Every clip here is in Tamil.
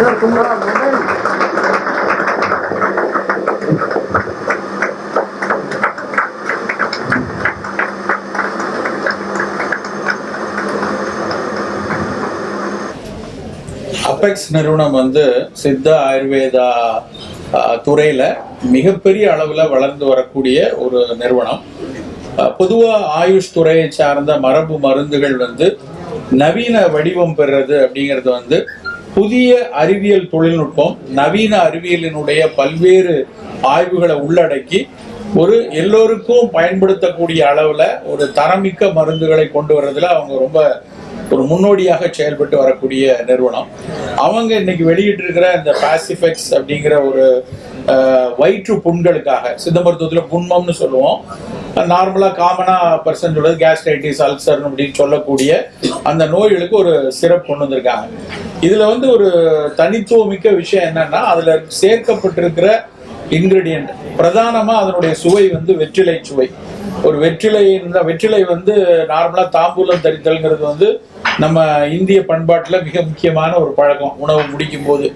Sir, kumara, mobile. அபெக்ஸ் நிறுவனம் வந்து சித்த ஆயுர்வேதா அஹ், துறையில மிகப்பெரிய அளவுல வளர்ந்து வரக்கூடிய ஒரு நிறுவனம் பொதுவாக பொதுவா ஆயுஷ் துறையை சார்ந்த மரபு மருந்துகள் வந்து நவீன வடிவம் பெறுறது அப்படிங்கிறது வந்து புதிய அறிவியல் தொழில்நுட்பம் நவீன அறிவியலினுடைய பல்வேறு ஆய்வுகளை உள்ளடக்கி ஒரு எல்லோருக்கும் பயன்படுத்தக்கூடிய அளவுல ஒரு தரமிக்க மருந்துகளை கொண்டு வர்றதுல அவங்க ரொம்ப ஒரு முன்னோடியாக செயல்பட்டு வரக்கூடிய நிறுவனம். அவங்க இன்னைக்கு வெளியிட்டு இருக்கிற இந்த பாசிஃபெக்ஸ் அப்படிங்கிற ஒரு வயிற்று புண்களுக்காக சித்த மருத்துவத்தில் புண்மம்னு சொல்லுவோம். நார்மலாக காமனாக பர்சன் சொல்றது கேஸ்ட்ரைட்டிஸ் அல்சர் அப்படின்னு சொல்லக்கூடிய அந்த நோய்களுக்கு ஒரு சிறப்பு கொண்டு வந்திருக்காங்க. இதில் வந்து ஒரு தனித்துவமிக்க விஷயம் என்னன்னா அதில் சேர்க்கப்பட்டிருக்கிற இன்கிரிடியன்ட் பிரதானமாக அதனுடைய சுவை வந்து வெற்றிலை சுவை. ஒரு வெற்றிலை இந்த வெற்றிலை வந்து நார்மலாக தாம்பூலம் தரித்தல்ங்கிறது வந்து நம்ம இந்திய பண்பாட்டில் மிக முக்கியமான ஒரு பழக்கம். உணவு முடிக்கும் போது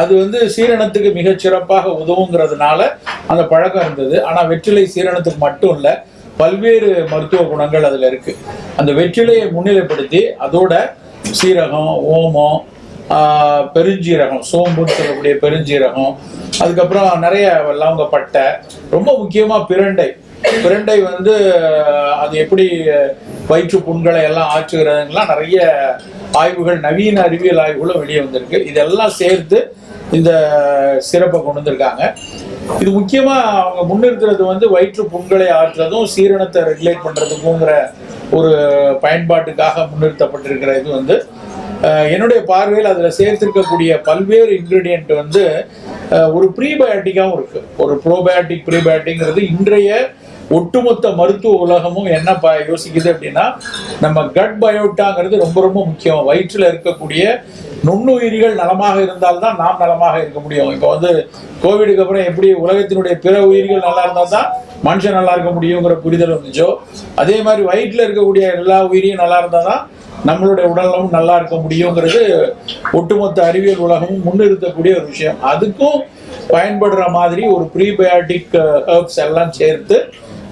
அது வந்து சீரணத்துக்கு மிகச் சிறப்பாக உதவுங்கிறதுனால அந்த பழக்கம் இருந்தது. ஆனா வெற்றிலை சீரணத்துக்கு மட்டும் இல்ல பல்வேறு மருத்துவ குணங்கள் அதுல இருக்கு. அந்த வெற்றிலையை முன்னிலைப்படுத்தி அதோட சீரகம் ஓமம் பெருஞ்சீரகம் சோம்புன்னு சொல்லக்கூடிய பெருஞ்சீரகம் அதுக்கப்புறம் நிறைய லவங்கப்பட்டை ரொம்ப முக்கியமா பிரண்டை. பிரண்டை வந்து அது எப்படி வயிற்று புண்களை எல்லாம் ஆற்றுகிறதுலாம் நிறைய ஆய்வுகள் நவீன அறிவியல் ஆய்வுகளும் வெளியே வந்திருக்கு. இதெல்லாம் சேர்த்து இந்த சிறப்பை கொண்டு வந்திருக்காங்க. இது முக்கியமாக அவங்க முன்னிறுத்துறது வந்து வயிற்று புண்களை ஆற்றுறதும் சீரணத்தை ரெகுலேட் பண்ணுறதுக்குங்கிற ஒரு பயன்பாட்டுக்காக முன்னிறுத்தப்பட்டிருக்கிற இது வந்து என்னுடைய பார்வையில் அதில் சேர்த்திருக்கக்கூடிய பல்வேறு இன்கிரீடியன்ட் வந்து ஒரு ப்ரீபயோட்டிக்காகவும் இருக்குது ஒரு ப்ரோபயோட்டிக் ப்ரீபயோட்டிக்ங்கிறது இன்றைய ஒட்டுமொத்த மருத்துவ உலகமும் என்ன ப யோசிக்குது அப்படின்னா நம்ம கட் பயோட்டாங்கிறது ரொம்ப ரொம்ப முக்கியம். வயிற்றில் இருக்கக்கூடிய நுண்ணுயிரிகள் நலமாக இருந்தால்தான் நாம் நலமாக இருக்க முடியும். இப்போ வந்து கோவிடுக்கு அப்புறம் எப்படி உலகத்தினுடைய பிற உயிர்கள் நல்லா இருந்தால் தான் மனுஷன் நல்லா இருக்க முடியுங்கிற புரிதல் வந்துச்சோ? அதே மாதிரி வயிற்றில் இருக்கக்கூடிய எல்லா உயிரியும் நல்லா இருந்தால் தான் நம்மளுடைய உடலும் நல்லா இருக்க முடியுங்கிறது ஒட்டுமொத்த அறிவியல் உலகமும் முன்னிறுத்தக்கூடிய ஒரு விஷயம். அதுக்கும் பயன்படுற மாதிரி ஒரு ப்ரீபயாட்டிக் ஹர்ப்ஸ் uh, எல்லாம் சேர்த்து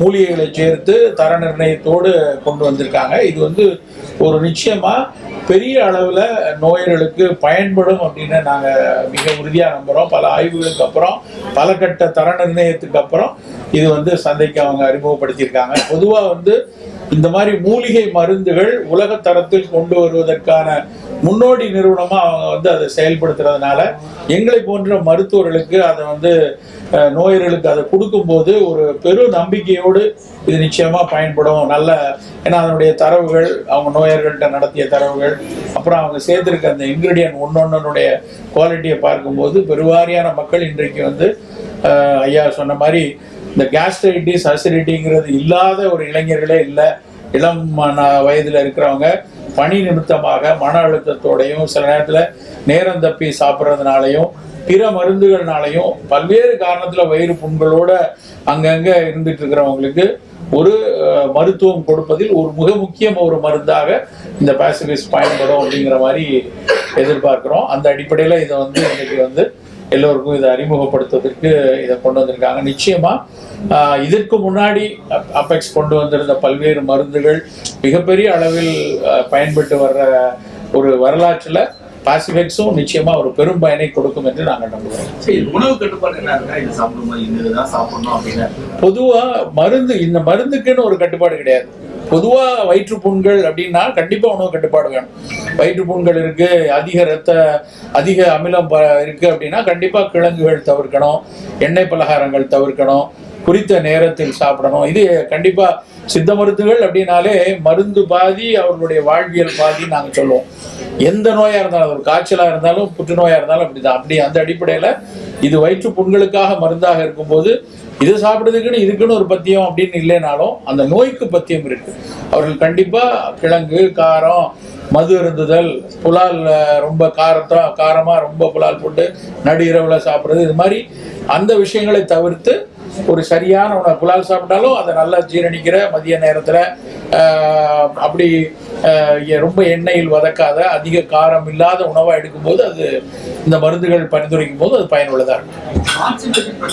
மூலிகைகளை சேர்த்து தர நிர்ணயத்தோடு கொண்டு வந்திருக்காங்க. இது வந்து ஒரு நிச்சயமா பெரிய அளவில் நோயர்களுக்கு பயன்படும் அப்படின்னு நாங்கள் மிக உறுதியாக நம்புகிறோம் பல ஆய்வுகளுக்கு அப்புறம் பல கட்ட தர நிர்ணயத்துக்கு அப்புறம் இது வந்து சந்தைக்கு அவங்க அறிமுகப்படுத்தியிருக்காங்க. பொதுவாக வந்து இந்த மாதிரி மூலிகை மருந்துகள் உலக தரத்தில் கொண்டு வருவதற்கான முன்னோடி நிறுவனமாக அவங்க வந்து அதை செயல்படுத்துறதுனால எங்களை போன்ற மருத்துவர்களுக்கு அதை வந்து நோயர்களுக்கு அதை கொடுக்கும்போது ஒரு பெரு நம்பிக்கையோடு இது நிச்சயமாக பயன்படும். நல்ல ஏன்னா அதனுடைய தரவுகள் அவங்க நோயர்கள்ட்ட நடத்திய தரவுகள் அப்புறம் அவங்க சேர்த்திருக்க அந்த இன்கிரீடியன்ட் ஒன்னொன்னுடைய குவாலிட்டியை பார்க்கும்போது பெருவாரியான மக்கள் இன்றைக்கு வந்து ஐயா சொன்ன மாதிரி இந்த கேஸ்ட்ரைட்டிஸ் அசிடிட்டிங்கிறது இல்லாத ஒரு இளைஞர்களே இல்லை. இளம் வயதில் இருக்கிறவங்க பணி நிமித்தமாக மன அழுத்தத்தோடையும் சில நேரத்தில் நேரம் தப்பி சாப்பிட்றதுனாலையும் பிற மருந்துகள்னாலையும் பல்வேறு காரணத்தில் வயிறு புண்களோட அங்கங்கே இருந்துட்டு இருக்கிறவங்களுக்கு ஒரு மருத்துவம் கொடுப்பதில் ஒரு மிக முக்கிய ஒரு மருந்தாக இந்த பேசிபிஸ் பயன்படும் அப்படிங்கிற மாதிரி எதிர்பார்க்கிறோம். அந்த அடிப்படையில் இதை வந்து இன்னைக்கு வந்து எல்லோருக்கும் இதை அறிமுகப்படுத்துவதற்கு இதை கொண்டு வந்திருக்காங்க. நிச்சயமா இதற்கு முன்னாடி அப்- அபெக்ஸ் கொண்டு வந்திருந்த பல்வேறு மருந்துகள் மிகப்பெரிய அளவில் பயன்பட்டு வர்ற ஒரு வரலாற்றில் பாசிஃபெக்ஸும் நிச்சயமா ஒரு பெரும் பயனை கொடுக்கும் என்று நாங்கள் நம்புகிறோம். உணவு கட்டுப்பாடு என்ன சாப்பிடணும் பொதுவா மருந்து இந்த மருந்துக்குன்னு ஒரு கட்டுப்பாடு கிடையாது. பொதுவா வயிற்று புண்கள் அப்படின்னா கண்டிப்பா உணவு கட்டுப்பாடு வேணும். வயிற்று புண்கள் இருக்கு அதிக ரத்த அதிக அமிலம் இருக்கு அப்படின்னா கண்டிப்பா கிழங்குகள் தவிர்க்கணும் எண்ணெய் பலகாரங்கள் தவிர்க்கணும் குறித்த நேரத்தில் சாப்பிடணும். இது கண்டிப்பா சித்த மருந்துகள் அப்படின்னாலே மருந்து பாதி அவர்களுடைய வாழ்வியல் பாதி நாங்கள் சொல்லுவோம். எந்த நோயாக இருந்தாலும் ஒரு காய்ச்சலாக இருந்தாலும் புற்றுநோயாக இருந்தாலும் அப்படிதான். அப்படி அந்த அடிப்படையில் இது வயிற்று புண்களுக்காக மருந்தாக இருக்கும்போது இது சாப்பிடுறதுக்குன்னு இதுக்குன்னு ஒரு பத்தியம் அப்படின்னு இல்லைனாலும் அந்த நோய்க்கு பத்தியம் இருக்கு. அவர்கள் கண்டிப்பாக கிழங்கு காரம் மது அருந்துதல் புலால் ரொம்ப காரத்தான் காரமாக ரொம்ப புலால் போட்டு நடு இரவில் சாப்பிட்றது இது மாதிரி அந்த விஷயங்களை தவிர்த்து ஒரு சரியான உணவு புலால் சாப்பிட்டாலும் அதை நல்லா ஜீரணிக்கிற மதிய நேரத்துல ஆஹ், அப்படி ரொம்ப எண்ணெயில் வதக்காத அதிக காரம் இல்லாத உணவாக எடுக்கும்போது அது இந்த மருந்துகள் பரிந்துரைக்கும் போது அது பயனுள்ளதாக இருக்கும்.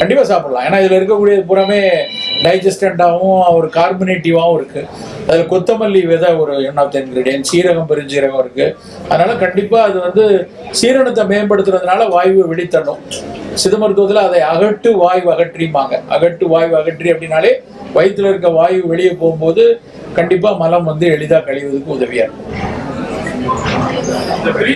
கண்டிப்பாக சாப்பிடலாம். ஏன்னா இதில் இருக்கக்கூடியது பூராமே டைஜஸ்டண்டாகவும் ஒரு கார்பனேட்டிவாகவும் இருக்குது அதில் கொத்தமல்லி விதை ஒரு ஒன் ஆஃப் த இன்க்ரீடியன்ட் சீரகம் பெருஞ்சீரகம் இருக்குது அதனால் கண்டிப்பாக அது வந்து சீரணத்தை மேம்படுத்துறதுனால வாயுவை வெளித்தள்ளும் சித்த மருத்துவத்தில் அதை அகட்டு வாயு அகற்றிம்பாங்க. அகட்டு வாயு அகற்றி அப்படின்னாலே வயிற்றுல இருக்க வாயு வெளியே போகும்போது கண்டிப்பாக மலம் வந்து எளிதாக கழிவதுக்கு உதவியாக இருக்கும்.